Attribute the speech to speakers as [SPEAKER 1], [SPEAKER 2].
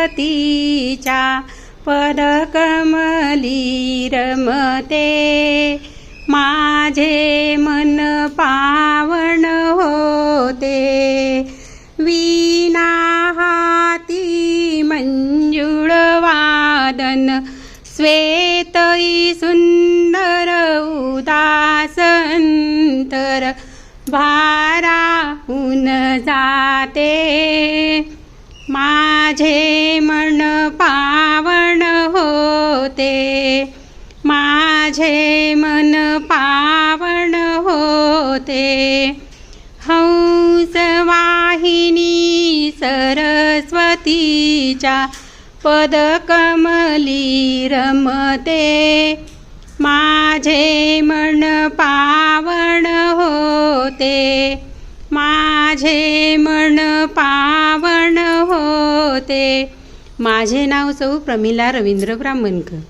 [SPEAKER 1] पतीच्या पदकमली रमते माझे मन पावन होते. वीणा हाती मंजुळ वादन श्वेतई सुंदर उदासंतर भाराहून जाते. माझे मन पावन होते. माझे मन पावन होते. हंस वाहिनी सरस्वतीच्या पदकमली रमते. माझे मन पावन होते. माझे मन पा होते माझे नाव चौ प्रमिला रवींद्र ब्राह्मणकर.